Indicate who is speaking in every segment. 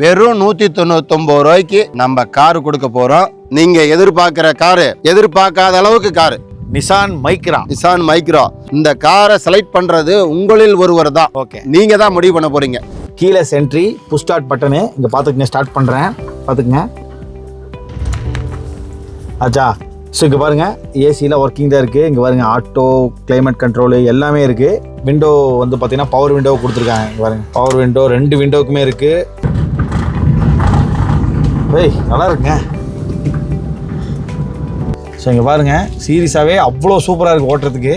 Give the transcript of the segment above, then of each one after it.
Speaker 1: வெறும் நூத்தி தொண்ணூத்தொன்பது ரூபாய்க்கு நம்ம காரு கொடுக்க போறோம். நீங்க எதிர்பார்க்கிற காரு எதிர்பார்க்காத அளவுக்கு car.
Speaker 2: Nissan Micra
Speaker 1: Nissan micro இந்த காரை செலக்ட் பண்றது உங்களில் ஒருவர் தான்.
Speaker 2: ஓகே
Speaker 1: நீங்க தான் முடிவு பண்ண போறீங்க.
Speaker 2: கீழே சென்ட்ரி புஷ் ஸ்டார்ட் பட்டனு இங்கே பார்த்துக்கங்க ஸ்டார்ட் பண்ணுறேன் பார்த்துக்குங்க. ஆச்சா. ஸோ இங்கே பாருங்கள் ஏசியில் ஒர்க்கிங் தான் இருக்குது இங்கே பாருங்க ஆட்டோ கிளைமேட் கண்ட்ரோலு எல்லாமே இருக்குது விண்டோ வந்து பார்த்தீங்கன்னா பவர் விண்டோ கொடுத்துருக்காங்க. இங்கே பாருங்க பவர் விண்டோ ரெண்டு விண்டோக்குமே இருக்குது ஏய் நல்லா இருக்குங்க. ஸோ இங்கே பாருங்கள் சீரியஸாகவே அவ்வளோ சூப்பராக இருக்குது ஓட்டுறதுக்கு.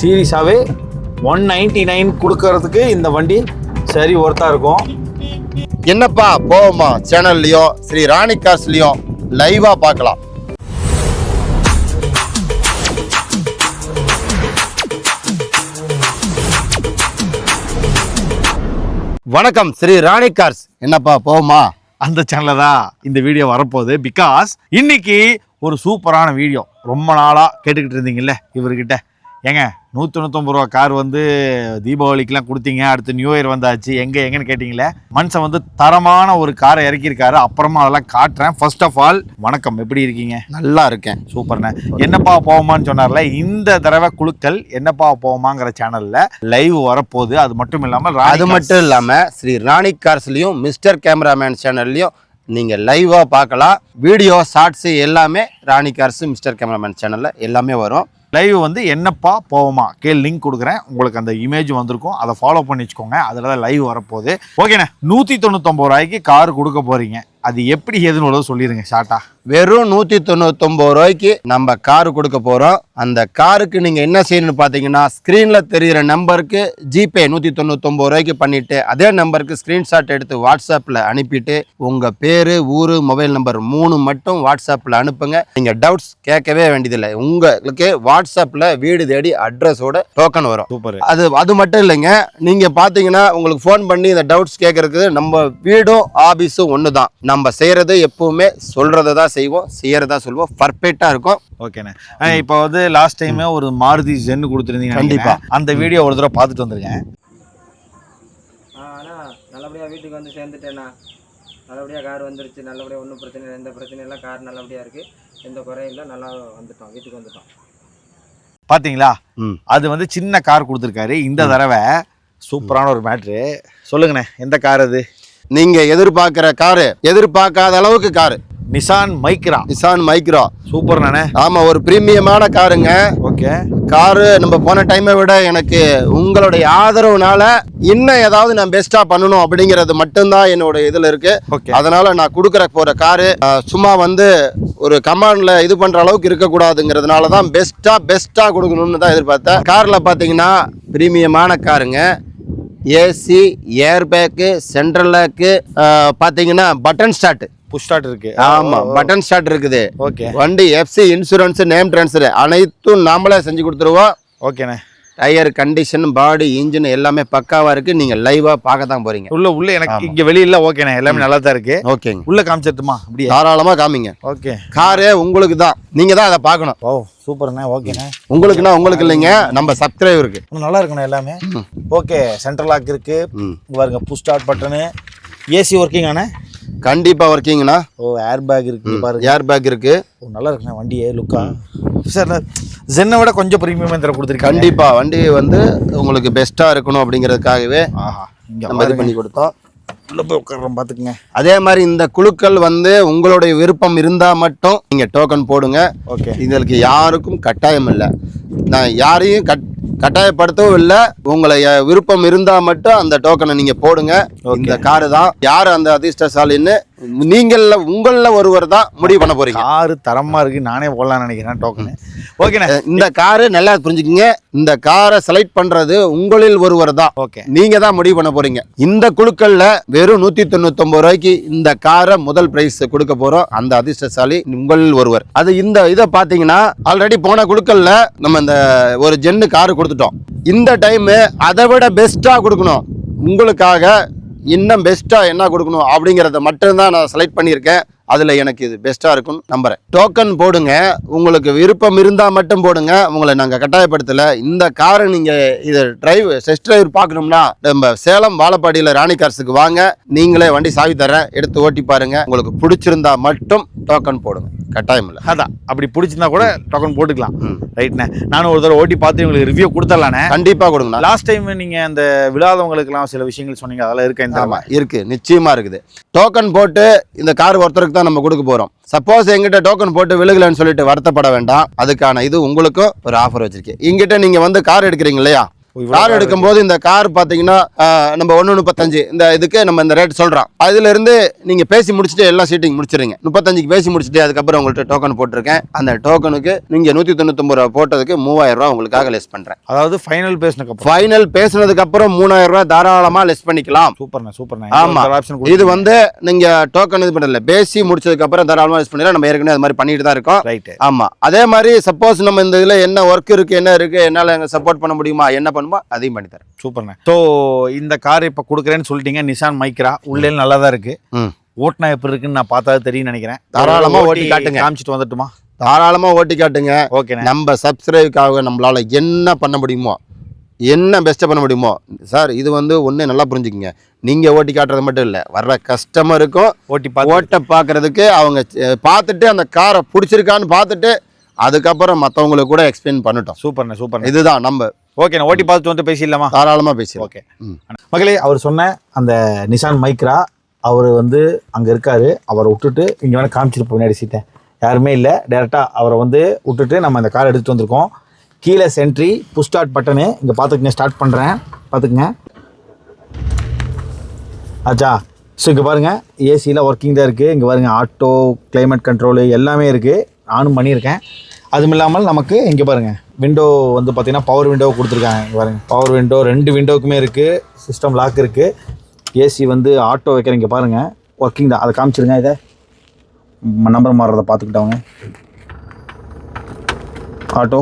Speaker 2: சீரியஸாகவே ஒன் நைன்ட்டி நைன் கொடுக்கறதுக்கு இந்த வண்டி சரி ஒர்த்தாக இருக்கும்.
Speaker 1: என்னப்பா போவோமா? சேனல்லையும் ஸ்ரீ ராணி கார்ஸ்லயும் லைவா பார்க்கலாம். வணக்கம் ஸ்ரீ ராணி கார்ஸ். என்னப்பா போவோமா?
Speaker 2: அந்த சேனலில் தான் இந்த வீடியோ வரப்போகுது. பிகாஸ் இன்னைக்கு ஒரு சூப்பரான வீடியோ ரொம்ப நாளாக கேட்டுக்கிட்டு இருந்தீங்கல்ல இவர்கிட்ட. ஏங்க நூற்றி தொண்ணூத்தொம்பது ரூபா கார் வந்து தீபாவளிக்கெலாம் கொடுத்தீங்க. அடுத்து நியூ இயர் வந்தாச்சு. எங்கே எங்கன்னு கேட்டிங்களே மனுஷன் வந்து தரமான ஒரு காரை இறக்கியிருக்காரு. அப்புறமா அதெல்லாம் காட்டுறேன். ஃபர்ஸ்ட் ஆஃப் ஆல் வணக்கம். எப்படி இருக்கீங்க?
Speaker 1: நல்லா இருக்கேன்.
Speaker 2: சூப்பர்ண்ணே என்னப்பா போவோமான்னு சொன்னார்ல? இந்த தடவை குழுக்கள் என்னப்பா போவோமாங்கிற சேனல்ல லைவ் வரப்போகுது. அது மட்டும் இல்லாமல்
Speaker 1: அது மட்டும் இல்லாம ஸ்ரீ ராணி கார்ஸ்லயும் மிஸ்டர் கேமராமேன் சேனல்லையும் நீங்க லைவா பார்க்கலாம். வீடியோ ஷார்ட்ஸ் எல்லாமே ராணி கார்ஸ் மிஸ்டர் கேமராமேன் சேனல்ல எல்லாமே வரும்.
Speaker 2: லைவ் வந்து என்னப்பா போவோமா? கேள் லிங்க் கொடுக்குறேன். உங்களுக்கு அந்த இமேஜ் வந்திருக்கும். அதை ஃபாலோ பண்ணி வச்சுக்கோங்க. அதில் தான் லைவ் வரப்போகுது. ஓகேண்ணே நூற்றி தொண்ணூத்தொம்பது ரூபாய்க்கு கார் கொடுக்க போகிறீங்க அது எப்படி ஏதுன்னு சொல்லிடுங்க ஷார்ட்டாக
Speaker 1: வெறும் நூத்தி தொண்ணூத்தொன்பது ரூபாய்க்கு நம்ம காரு கொடுக்க போறோம். அந்த காருக்கு நீங்க என்ன செய்யணும்னு பாத்தீங்கன்னா ஸ்கிரீன்ல தெரியிற நம்பருக்கு ஜிபே நூத்தி தொண்ணூத்தொன்பது ரூபாய்க்கு பண்ணிட்டு அதே நம்பருக்கு ஸ்கிரீன்ஷாட் எடுத்து வாட்ஸ்அப்ல அனுப்பிட்டு உங்க பேரு ஊரு மொபைல் நம்பர் மூணு மட்டும் வாட்ஸ்அப்ல அனுப்புங்க. நீங்க டவுட்ஸ் கேட்கவே வேண்டியதில்லை. உங்களுக்கு வாட்ஸ்அப்ல வீடு தேடி அட்ரஸோட டோக்கன் வரும்.
Speaker 2: சூப்பர்.
Speaker 1: அது அது மட்டும் இல்லைங்க. நீங்க பாத்தீங்கன்னா உங்களுக்கு ஃபோன் பண்ணி இந்த டவுட்ஸ் கேட்கறதுக்கு நம்ம வீடும் ஆபீஸும் ஒன்று தான் நம்ம செய்யறது எப்பவுமே சொல்றதை தான் செய்வோம் செய்யறதா சொல்லுவோம் பர்ஃபெக்டா இருக்கும்.
Speaker 2: ஓகேண்ணே இப்போ வந்து லாஸ்ட் டைமே ஒரு மாருதி ஜென்னு கொடுத்துருந்தீங்க
Speaker 1: கண்டிப்பா.
Speaker 2: கண்டிப்பாக அந்த வீடியோ ஒரு தடவை பார்த்துட்டு வந்திருக்கேன்.
Speaker 3: ஆ அண்ணா நல்லபடியாக வீட்டுக்கு வந்து சேர்ந்துட்டேண்ணா. நல்லபடியாக கார் வந்துருச்சு. நல்லபடியாக ஒன்றும் பிரச்சனை இல்லை. எந்த பிரச்சனையும் இல்லை. கார் நல்லபடியாக இருக்குது எந்த குறையும் இல்லை. நல்லா வந்துட்டோம். வீட்டுக்கு வந்துட்டோம்.
Speaker 2: பார்த்தீங்களா
Speaker 1: ம்.
Speaker 2: அது வந்து சின்ன கார் கொடுத்துருக்காரு. இந்த தடவை சூப்பரான ஒரு மேட்ரு சொல்லுங்கண்ணே எந்த கார் அது?
Speaker 1: நீங்க எதிர்பார்க்கிற காரு எதிர்பார்க்காத அளவுக்கு car
Speaker 2: Nissan Micra
Speaker 1: Nissan micro
Speaker 2: super நானே.
Speaker 1: ஆமா ஒரு பிரீமியமான காருங்க.
Speaker 2: ஓகே.
Speaker 1: காரு நம்ம போன டைமை விட எனக்கு உங்களுடைய ஆதரவுனால இன்னும் ஏதாவது நான் பெஸ்டா பண்ணணும் அப்படிங்கிறது மட்டும்தான் என்னோட இதுல இருக்கு. அதனால நான் கொடுக்குற போற காரு சும்மா வந்து ஒரு கமாண்ட்ல இது பண்ற அளவுக்கு இருக்கக்கூடாதுங்கிறதுனால தான் பெஸ்டா பெஸ்டா கொடுக்கணும்னு தான் எதிர்பார்த்தேன். கார்ல பாத்தீங்கன்னா பிரீமியமான காருங்க. ஏசி ஏர்பேக்கு சென்ட்ரல் லேக்கு பாத்தீங்கன்னா பட்டன் ஸ்டார்ட்
Speaker 2: புஷ் ஸ்டார்ட் இருக்கு.
Speaker 1: ஆமா. பட்டன் ஸ்டார்ட் இருக்குது.
Speaker 2: ஓகே
Speaker 1: வண்டி எஃப்சி இன்சூரன்ஸ் நேம் ட்ரான்ஸ்ஃபர் அனைத்தும் நாமளே செஞ்சு கொடுத்துருவோம்.
Speaker 2: ஓகேண்ணே
Speaker 1: டயர் கண்டிஷன் பாடி இன்ஜின் எல்லாமே பக்காவா இருக்கு. நீங்க லைவா பார்க்க தான் போறீங்க.
Speaker 2: உள்ள உள்ள எனக்கு. இங்க வெளியில ஓகேண்ணே எல்லாமே நல்லா தான் இருக்கு.
Speaker 1: ஓகேங்க
Speaker 2: உள்ள காமிச்சிட்டுமா அப்படியே.
Speaker 1: தாராளமா காமிங்க.
Speaker 2: ஓகே
Speaker 1: காரு உங்களுக்கு தான். நீங்க தான் அதை பார்க்கணும்.
Speaker 2: ஓ சூப்பர்ண்ணே ஓகேண்ணே
Speaker 1: உங்களுக்குன்னா உங்களுக்கு இல்லைங்க. நம்ம சப்ஸ்கிரைபருக்கு
Speaker 2: நல்லா இருக்குண்ணே எல்லாமே. ஓகே சென்ட்ரல் லாக் இருக்கு. பாருங்க push start button AC working ஆனே
Speaker 1: கண்டிப்பா ஒர்க்கிங்னா
Speaker 2: ஓ ஏர் பேக் இருக்கு பாருங்க.
Speaker 1: ஏர் பேக் இருக்கு.
Speaker 2: ஓ நல்லா இருக்குண்ணே வண்டியே லுக்கா சார் ஜென்னை விட கொஞ்சம் ப்ரீமியம் தர கொடுத்துருக்கீங்க.
Speaker 1: கண்டிப்பா வண்டி வந்து உங்களுக்கு பெஸ்டா இருக்கணும் அப்படிங்கிறதுக்காகவே
Speaker 2: ஆஹா
Speaker 1: நம்ம இது. பண்ணி கொடுத்தோம்.
Speaker 2: உள்ள போய் உட்கார்றோம் பாத்துக்குங்க.
Speaker 1: அதே மாதிரி இந்த குழுக்கள் வந்து உங்களுடைய விருப்பம் இருந்தா மட்டும் நீங்க டோக்கன் போடுங்க.
Speaker 2: ஓகே
Speaker 1: இதற்கு யாருக்கும் கட்டாயம் இல்லை. நான் யாரையும் கட் கட்டாயப்படுத்தவும் இல்லை. உங்களை விருப்பம் இருந்தா மட்டும் அந்த டோக்கனை நீங்க போடுங்க. இந்த காரு தான். யார் அந்த அதிர்ஷ்டசாலின்னு நீங்கள உங்கள ஒருவர் தான் முடிவு பண்ண போறீங்க.
Speaker 2: காரு தரமா இருக்கு. நானே போடலாம்னு நினைக்கிறேன் டோக்கனு. ஓகேண்ணே.
Speaker 1: இந்த காரு நல்லா புரிஞ்சுக்கங்க. இந்த காரை செலக்ட் பண்றது உங்களில் ஒருவர் தான்.
Speaker 2: ஓகே.
Speaker 1: நீங்க தான் முடிவு பண்ண போறீங்க. இந்த குழுக்கள்ல வெறும் நூத்தி தொண்ணூத்தி ரூபாய்க்கு இந்த காரை முதல் பிரைஸ் கொடுக்க போறோம். அந்த அதிர்ஷ்டசாலி உங்களில் ஒருவர். அது இந்த இதை பாத்தீங்கன்னா ஆல்ரெடி போன குழுக்கள்ல நம்ம இந்த ஒரு ஜென்னு காரு கொடுத்துட்டோம். இந்த டைம் அதை விட பெஸ்டா கொடுக்கணும். உங்களுக்காக இன்னும் பெஸ்ட்டாக என்ன கொடுக்கணும் அப்படிங்கிறத மட்டும்தான் நான் செலக்ட் பண்ணியிருக்கேன். அதில் எனக்கு இது பெஸ்ட்டாக இருக்கும்னு நம்புறேன். டோக்கன் போடுங்க. உங்களுக்கு விருப்பம் இருந்தால் மட்டும் போடுங்க. உங்களை நாங்கள் கட்டாயப்படுத்தலை. இந்த காரை நீங்கள் இதை டிரைவ் செஸ்ட் டிரைவர் பார்க்கணும்னா நம்ம சேலம் வாழப்பாடியில் ராணி கார்ஸுக்கு வாங்க. நீங்களே வண்டி சாவி தரேன் எடுத்து ஓட்டி பாருங்க. உங்களுக்கு பிடிச்சிருந்தா மட்டும் டோக்கன் போடுங்க. கட்டாயம் இல்லை.
Speaker 2: அதான். அப்படி பிடிச்சிருந்தா கூட டோக்கன் போட்டுக்கலாம். ரைட்ண்ணே நானும் ஒரு தடவை ஓட்டி பார்த்து உங்களுக்கு ரிவ்யூ கொடுத்துடலாண்ணே
Speaker 1: கண்டிப்பாக கொடுங்கண்ணா.
Speaker 2: லாஸ்ட் டைம் நீங்க அந்த விழாதவங்களுக்குலாம் சில விஷயங்கள் சொன்னீங்க. அதெல்லாம் இருக்கா இந்த
Speaker 1: இருக்கு. நிச்சயமா இருக்குது. டோக்கன் போட்டு இந்த கார் ஒருத்தருக்கு தான் நம்ம கொடுக்க போறோம். சப்போஸ் எங்கிட்ட டோக்கன் போட்டு விழுகலன்னு சொல்லிட்டு வருத்தப்பட வேண்டாம். அதுக்கான இது உங்களுக்கும் ஒரு ஆஃபர் வச்சிருக்கேன் இங்கிட்ட நீங்க வந்து கார் எடுக்கிறீங்க இல்லையா? கார் எடுக்கும்போது இந்த கார் பாத்தீங்கன்னா ஆஹ், நம்ம ஒன்று முப்பத்தஞ்சு. இந்த இதுக்கு நம்ம இந்த ரேட் சொல்றோம். அதுல இருந்து நீங்க பேசி முடிச்சுட்டு எல்லாம் சீட்டிங் முடிச்சிருங்க. முப்பத்தஞ்சுக்கு பேசி முடிச்சுட்டு அதுக்கப்புறம் உங்கள்கிட்ட டோக்கன் போட்டிருக்கேன். அந்த டோக்கனுக்கு நீங்க நூத்தி தொண்ணூத்தொம்பது ரூபா போட்டதுக்கு மூவாயிரம் ரூபா உங்களுக்காக லெஸ் பண்றேன்.
Speaker 2: அதாவது ஃபைனல் அப்புறம்.
Speaker 1: ஃபைனல் பேசுனதுக்கு அப்புறம் மூணாயிரம் ரூபாய் தாராளமா லெஸ் பண்ணிக்கலாம்.
Speaker 2: சூப்பர்ண்ணே சூப்பர்ண்ணே
Speaker 1: ஆமா.
Speaker 2: ஆப்ஷன்
Speaker 1: இது வந்து நீங்க டோக்கன் இது பண்ணல. பேசி முடிச்சதுக்கு அப்புறம் தாராளமா யூஸ் பண்ணிடலாம். நம்ம ஏற்கனவே அது மாதிரி பண்ணிட்டு தான் இருக்கோம்.
Speaker 2: ரைட்டு
Speaker 1: ஆமா. அதே மாதிரி சப்போஸ் நம்ம இந்த இதுல என்ன ஒர்க் இருக்கு என்ன இருக்கு என்னால சப்போர்ட் பண்ண முடியுமா என்ன பண்ணுமோ அதையும் பண்ணி தரேன்.
Speaker 2: சூப்பர்ண்ணே. ஸோ இந்த கார் இப்போ கொடுக்குறேன்னு சொல்லிட்டீங்க நிசான் மைக்ரா உள்ளே நல்லா தான் இருக்கு.
Speaker 1: ம்.
Speaker 2: ஓட்டுனா எப்படி இருக்குன்னு நான் பார்த்தா தெரியும் நினைக்கிறேன்.
Speaker 1: தாராளமா ஓட்டி காட்டுங்க.
Speaker 2: காமிச்சிட்டு வந்துட்டுமா?
Speaker 1: தாராளமா ஓட்டி காட்டுங்க.
Speaker 2: ஓகேண்ணே.
Speaker 1: நம்ம சப்ஸ்கிரைப்காக நம்மளால என்ன பண்ண முடியுமோ என்ன பெஸ்ட்டாக பண்ண முடியுமோ சார் இது வந்து ஒன்று நல்லா புரிஞ்சுக்குங்க. நீங்கள் ஓட்டி காட்டுறது மட்டும் இல்லை வர்ற கஸ்டமருக்கும்
Speaker 2: ஓட்டி
Speaker 1: ஓட்டை பார்க்கறதுக்கு அவங்க பார்த்துட்டு அந்த காரை பிடிச்சிருக்கான்னு பார்த்துட்டு அதுக்கப்புறம் மற்றவங்களுக்கு கூட எக்ஸ்பிளைன் பண்ணட்டும்.
Speaker 2: சூப்பர்ண்ணே சூப்பர்ண்ணே.
Speaker 1: இதுதான் நம்ம
Speaker 2: ஓகேண்ணே ஓட்டி பார்த்துட்டு வந்து பேசிடலாமா?
Speaker 1: தாராளமாக பேசிடுவோம்
Speaker 2: ஓகே. மகளே அவர் சொன்ன அந்த நிசான் மைக்ரா அவர் வந்து அங்கே இருக்காரு. அவரை விட்டுட்டு இங்கே வேணால் காமிச்சிட்டு பின்னாடி சீட்டை. யாருமே இல்லை. டேரெக்டாக அவரை வந்து விட்டுட்டு நம்ம இந்த கார் எடுத்துகிட்டு வந்திருக்கோம். கீழே சென்ட்ரி புஷ் ஸ்டார்ட் பட்டனு இங்கே பார்த்துக்குங்க ஸ்டார்ட் பண்ணுறேன் பார்த்துக்குங்க. ஆச்சா ஸோ இங்கே பாருங்கள் ஏசியில் ஒர்க்கிங் தான் இருக்குது இங்கே பாருங்கள் ஆட்டோ climate கண்ட்ரோலு எல்லாமே இருக்குது நானும் பண்ணியிருக்கேன். அதுவும் இல்லாமல் நமக்கு இங்கே பாருங்கள் விண்டோ வந்து பார்த்தீங்கன்னா பவர் விண்டோ கொடுத்துருக்காங்க. இங்கே பாருங்கள் பவர் விண்டோ ரெண்டு விண்டோக்குமே இருக்குது சிஸ்டம் லாக் இருக்குது ஏசி வந்து ஆட்டோ வைக்கிறேன் இங்கே பாருங்கள் ஒர்க்கிங் தான். அதை காமிச்சிருங்க இதை. நம்பர் மாறுறதை பார்த்துக்கிட்டவங்க ஆட்டோ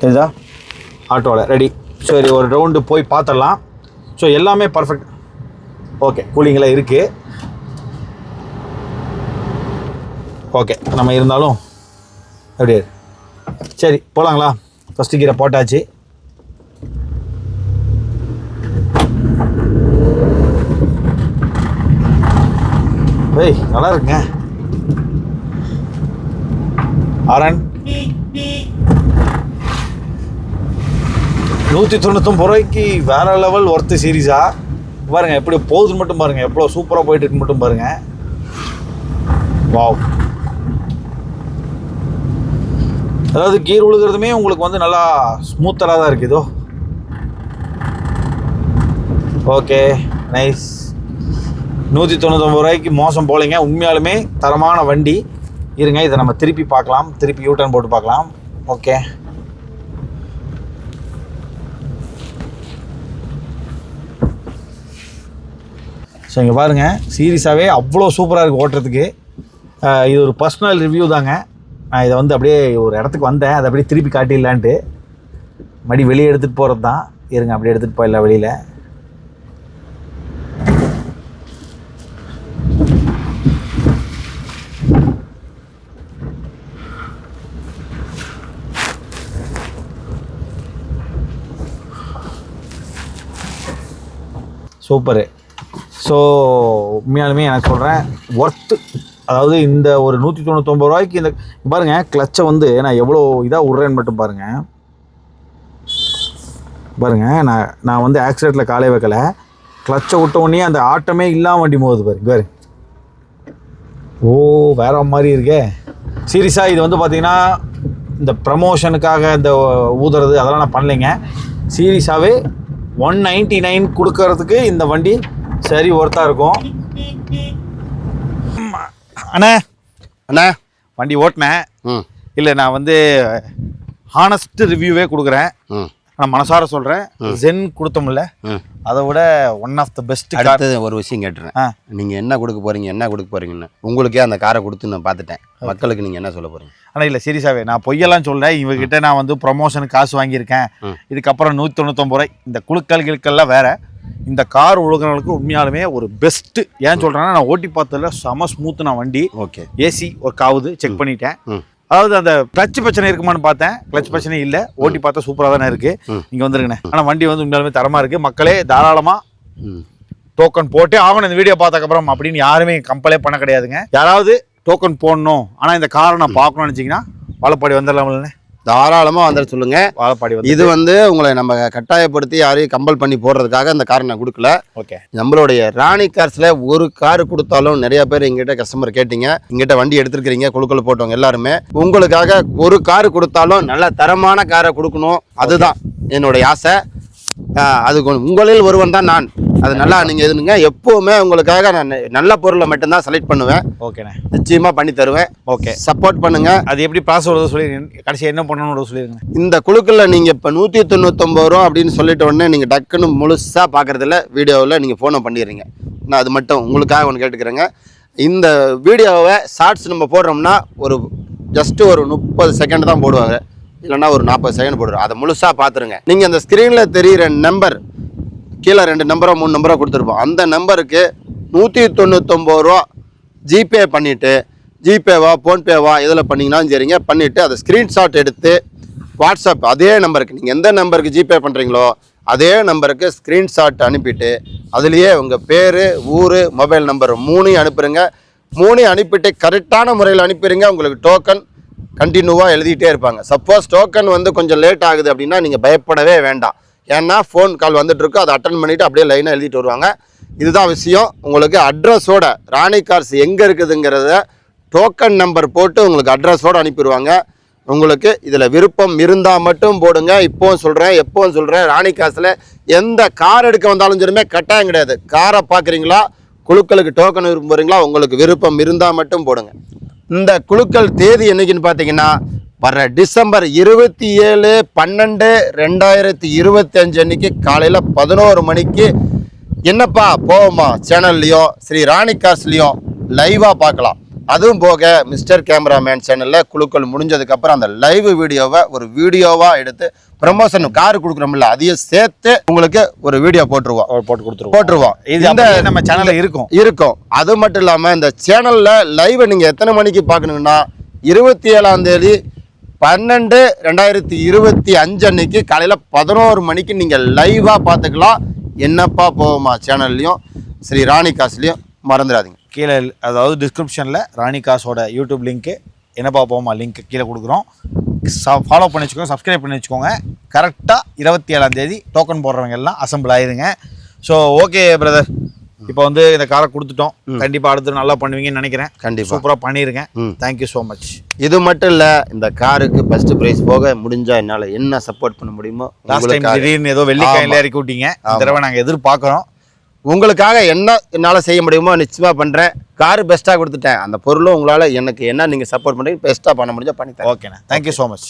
Speaker 2: தெரியுதா? ஆட்டோவில் ரெடி சரி ஒரு ரவுண்டு போய் பார்த்துடலாம். ஸோ எல்லாமே பர்ஃபெக்ட் ஓகே கூலிங்கில் இருக்குது ஓகே நம்ம இருந்தாலும் அப்படியே. சரி போகலாங்களா ஃபஸ்ட்டு கீரை போட்டாச்சு. ஏய் நல்லா இருக்குங்க. ஆரன். நூற்றி தொண்ணூத்தொம்பது ரூபாய்க்கு வேற லெவல் ஒர்த்து சீரீஸா பாருங்க எப்படி போகுதுன்னு மட்டும் பாருங்க எவ்வளோ சூப்பராக போயிட்டு இருக்குன்னு மட்டும் பாருங்க. வாவ் அதாவது கீர் உழுகிறதுமே உங்களுக்கு வந்து நல்லா ஸ்மூத்தராக தான் இருக்குது. இதோ. ஓகே நைஸ் நூற்றி தொண்ணூத்தொம்பது ரூபாய்க்கு மோசம் போகலைங்க உண்மையாலுமே தரமான வண்டி. இருங்க இதை நம்ம திருப்பி பார்க்கலாம். திருப்பி யூட்டர்ன் போட்டு பார்க்கலாம். ஓகே ஸோ இங்கே பாருங்கள் சீரியஸாகவே அவ்வளோ சூப்பராக இருக்குது ஓட்டுறதுக்கு. இது ஒரு பர்சனல் ரிவ்யூ தாங்க. நான் இதை வந்து அப்படியே ஒரு இடத்துக்கு வந்தேன். அதை அப்படியே திருப்பி காட்டிடலான்ட்டு. மடி வெளியே எடுத்துகிட்டு போகிறது தான் இருங்க அப்படியே எடுத்துகிட்டு போயிடலாம் வெளியில். சூப்பரு. ஸோ உண்மையாலுமே எனக்கு சொல்கிறேன் ஒர்த்து அதாவது இந்த ஒரு நூற்றி தொண்ணூத்தொம்பது ரூபாய்க்கு இந்த பாருங்கள் கிளச்சை வந்து நான் எவ்வளோ இதாக விட்றேன்னு மட்டும் பாருங்கள் பாருங்கள் நான் நான் வந்து ஆக்சிடெண்ட்டில் காலை வைக்கலை. கிளச்சை விட்ட உடனே அந்த ஆட்டமே இல்லாமல் வண்டி போகுது பாருங்க பாரு. ஓ வேற மாதிரி இருக்கே. சீரியஸாக இது வந்து பார்த்தீங்கன்னா இந்த ப்ரமோஷனுக்காக இந்த ஊதுறது அதெல்லாம் நான் பண்ணலைங்க. சீரியஸாகவே ஒன் நைன்ட்டி நைன் கொடுக்கறதுக்கு இந்த வண்டி சரி ஒர்த்தாக இருக்கும். அண்ணா.
Speaker 1: அண்ணா.
Speaker 2: வண்டி ஓட்டினேன்
Speaker 1: ம்.
Speaker 2: இல்லை நான் வந்து ஹானஸ்ட் ரிவ்யூவே கொடுக்குறேன். நான் மனசார சொல்கிறேன் ஜென் கொடுத்தோம்ல அதை விட ஒன் ஆஃப் த பெஸ்ட்
Speaker 1: அடுத்தது ஒரு விஷயம் கேட்டுறேன்.
Speaker 2: ஆ.
Speaker 1: நீங்கள் என்ன கொடுக்க போறீங்க என்ன கொடுக்க போறீங்கன்னு. உங்களுக்கே அந்த காரை கொடுத்து நான் பார்த்துட்டேன். மக்களுக்கு நீங்கள் என்ன சொல்ல போறீங்க?
Speaker 2: ஆனால் இல்லை சீரியஸாகவே நான் பொய்யெல்லாம் சொல்ல இவகிட்ட நான் வந்து ப்ரொமோஷனுக்கு காசு வாங்கியிருக்கேன். இதுக்கப்புறம் நூற்றி தொண்ணூத்தொம்பது ரூபாய். இந்த குழுக்கள் கிழுக்கள்லாம் வேற. இந்த கார் ஒழுங்குறவங்களுக்கு உண்மையாலுமே ஒரு பெஸ்ட்டு ஏன் சொல்கிறேன்னா நான் ஓட்டி பார்த்ததுல செம ஸ்மூத்து நான் வண்டி.
Speaker 1: ஓகே.
Speaker 2: ஏசி ஒர்க் ஆகுது செக் பண்ணிட்டேன். அதாவது அந்த கிளச் பிரச்சனை இருக்குமான்னு பார்த்தேன். கிளச் பிரச்சனை இல்லை. ஓட்டி பார்த்தா சூப்பராக தானே இருக்கு. இங்க வந்துருங்கண்ணே ஆனால் வண்டி வந்து உண்மையாலுமே தரமா இருக்கு. மக்களே தாராளமா
Speaker 1: ம்.
Speaker 2: டோக்கன் போட்டே ஆகணும் இந்த வீடியோ பார்த்ததுக்கப்புறம் அப்படின்னு யாருமே கம்பலே பண்ண கிடையாதுங்க. யாராவது டோக்கன் போடணும். ஆனால் இந்த காரை நான் பார்க்கணும்னு நினச்சிங்கன்னா வாழப்பாடி வந்துடலாம்லண்ணே
Speaker 1: தாராளமாக வந்துட சொல்லுங்க.
Speaker 2: வாழப்பாடி வந்து
Speaker 1: இது வந்து உங்களை நம்ம கட்டாயப்படுத்தி யாரையும் கம்பல் பண்ணி போடுறதுக்காக அந்த கார் நான் கொடுக்கல.
Speaker 2: ஓகே.
Speaker 1: நம்மளுடைய ராணி கார்ஸ்ல ஒரு கார் கொடுத்தாலும் நிறைய பேர் எங்கிட்ட கஸ்டமர் கேட்டீங்க. எங்கிட்ட வண்டி எடுத்துருக்கிறீங்க குழுக்கள் போட்டவங்க எல்லாருமே. உங்களுக்காக ஒரு கார் கொடுத்தாலும் நல்ல தரமான காரை கொடுக்கணும். அதுதான் என்னுடைய ஆசை. அது உங்களில் ஒருவன் தான் நான். அது நல்லா நீங்க இதுங்க எப்பவுமே உங்களுக்காக நான் நல்ல பொருளை மட்டும்தான் செலக்ட் பண்ணுவேன்.
Speaker 2: ஓகேண்ணே.
Speaker 1: நிச்சயமா பண்ணி தருவேன்.
Speaker 2: ஓகே.
Speaker 1: சப்போர்ட் பண்ணுங்க.
Speaker 2: அது எப்படி ப்ராசஸ் வருது சொல்லிருங்க கடைசி என்ன பண்ணணும்னு சொல்லிருங்க
Speaker 1: இந்த குழுக்களில் நீங்கள் இப்போ நூற்றி தொண்ணூத்தொம்பது ரூபா அப்படின்னு சொல்லிட்ட உடனே நீங்கள் டக்குன்னு முழுசாக பார்க்குறதில்ல வீடியோவில் நீங்கள் ஃபோனை பண்ணிடுறீங்க. நான் அது மட்டும் உங்களுக்காக ஒன்று கேட்டுக்கிறேங்க. இந்த வீடியோவை ஷார்ட்ஸ் நம்ம போடுறோம்னா ஒரு ஜஸ்ட்டு ஒரு முப்பது செகண்ட் தான் போடுவாங்க. இல்லைன்னா ஒரு நாற்பது செகண்ட் போடுறோம். அதை முழுசாக பார்த்துருங்க நீங்கள் அந்த ஸ்க்ரீனில் தெரிகிற நம்பர் கீழே ரெண்டு நம்பரோ மூணு நம்பரோ கொடுத்துருப்போம். அந்த நம்பருக்கு நூற்றி தொண்ணூத்தொம்பது ரூபா ஜிபே பண்ணிவிட்டு ஜிபேவா ஃபோன்பேவா இதில் பண்ணிங்கனாலும் சரிங்க. பண்ணிவிட்டு அதை ஸ்க்ரீன்ஷாட் எடுத்து வாட்ஸ்அப் அதே நம்பருக்கு நீங்கள் எந்த நம்பருக்கு ஜிபே பண்ணுறீங்களோ அதே நம்பருக்கு ஸ்க்ரீன்ஷாட் அனுப்பிட்டு அதுலேயே உங்கள் பேர் ஊர் மொபைல் நம்பர் மூணையும் அனுப்புகிறங்க மூணையும் அனுப்பிட்டு கரெக்டான முறையில் அனுப்பிடுங்க உங்களுக்கு டோக்கன் கண்டினியூவாக எழுதிட்டே இருப்பாங்க. சப்போஸ் டோக்கன் வந்து கொஞ்சம் லேட் ஆகுது அப்படின்னா நீங்கள் பயப்படவே வேண்டாம். ஏன்னா ஃபோன் கால் வந்துட்டுருக்கோ. அதை அட்டன் பண்ணிவிட்டு அப்படியே லைனாக எழுதிட்டு வருவாங்க. இதுதான் விஷயம். உங்களுக்கு அட்ரஸோட ராணி கார்ஸ் எங்கே இருக்குதுங்கிறத டோக்கன் நம்பர் போட்டு உங்களுக்கு அட்ரஸோடு அனுப்பிடுவாங்க. உங்களுக்கு இதில் விருப்பம் இருந்தால் மட்டும் போடுங்க. இப்போவும் சொல்கிறேன் எப்போவும் சொல்கிறேன் ராணி காசில் எந்த கார் எடுக்க வந்தாலும் சரிமே கட்டாயம் கிடையாது. காரை பார்க்குறீங்களா குழுக்களுக்கு டோக்கன் விருப்பம் போகிறீங்களா உங்களுக்கு விருப்பம் இருந்தால் மட்டும் போடுங்க. இந்த குழுக்கள் தேதி என்னைக்குன்னு பார்த்தீங்கன்னா வர டிசம்பர் இருபத்தி ஏழு பன்னெண்டு ரெண்டாயிரத்தி இருபத்தி அஞ்சு அன்னைக்கு காலையில் பதினோரு மணிக்கு என்னப்பா போவோமா? சேனல்லையும் ஸ்ரீ ராணி கார்ஸ்லையும் லைவாக பார்க்கலாம். அதுவும் போக மிஸ்டர் கேமராமேன் சேனலில் குழுக்கள் முடிஞ்சதுக்கப்புறம் அந்த லைவ் வீடியோவை ஒரு வீடியோவாக எடுத்து ப்ரமோஷன் கார் கொடுக்குறோம்ல அதையும் சேர்த்து உங்களுக்கு ஒரு வீடியோ போட்டுருவோம்.
Speaker 2: போட்டு கொடுத்துருவோம்.
Speaker 1: போட்டுருவோம்.
Speaker 2: இது
Speaker 1: இந்த
Speaker 2: நம்ம சேனல்ல இருக்கும்.
Speaker 1: இருக்கும். அது மட்டும் இல்லாமல் இந்த சேனலில் லைவை நீங்கள் எத்தனை மணிக்கு பார்க்கணுங்கன்னா இருபத்தி ஏழாம் தேதி பன்னெண்டு ரெண்டாயிரத்தி இருபத்தி அஞ்சு அன்னைக்கு காலையில் பதினோரு மணிக்கு நீங்கள் லைவாக பார்த்துக்கலாம். என்னப்பா போகுமா சேனல்லையும் ஸ்ரீ ராணி காசுலையும் மறந்துடாதீங்க.
Speaker 2: கீழே அதாவது டிஸ்கிரிப்ஷனில் ராணி காசோட யூடியூப் லிங்க்கு என்னப்பா போகுமா லிங்க் கீழே கொடுக்குறோம். ஃபாலோ பண்ணி வச்சுக்கோங்க சப்ஸ்கிரைப் பண்ணி வச்சுக்கோங்க. கரெக்டாக இருபத்தி ஏழாம் தேதி டோக்கன் போடுறவங்க எல்லாம் அசம்பிள் ஆயிருங்க. ஸோ ஓகே பிரதர் இப்போ வந்து இந்த காரை கொடுத்துட்டோம். கண்டிப்பாக அடுத்து நல்லா பண்ணுவீங்கன்னு நினைக்கிறேன்.
Speaker 1: கண்டிப்பாக
Speaker 2: சூப்பராக பண்ணிருங்க
Speaker 1: ம்.
Speaker 2: தேங்க்யூ ஸோ மச்
Speaker 1: இது மட்டும் இல்லை இந்த காருக்கு ஃபர்ஸ்ட் ப்ரைஸ் போக முடிஞ்சா என்னால் என்ன சப்போர்ட் பண்ண முடியுமோ
Speaker 2: லாஸ்ட் டைம்
Speaker 1: உங்களுக்காக.
Speaker 2: திடீர்னு ஏதோ வெள்ளிக்காயில இறக்கி விட்டீங்க. தடவை நாங்கள் எதிர்பார்க்குறோம்.
Speaker 1: உங்களுக்காக என்ன என்னால் செய்ய முடியுமோ நிச்சயமாக பண்ணுறேன் கார் பெஸ்ட்டாக கொடுத்துட்டேன். அந்த பொருளும் உங்களால் எனக்கு என்ன நீங்கள் சப்போர்ட் பண்ணுறீங்க பெஸ்ட்டாக பண்ண முடிஞ்சா பண்ணி
Speaker 2: ஓகேண்ணா தேங்க்யூ ஸோ மச்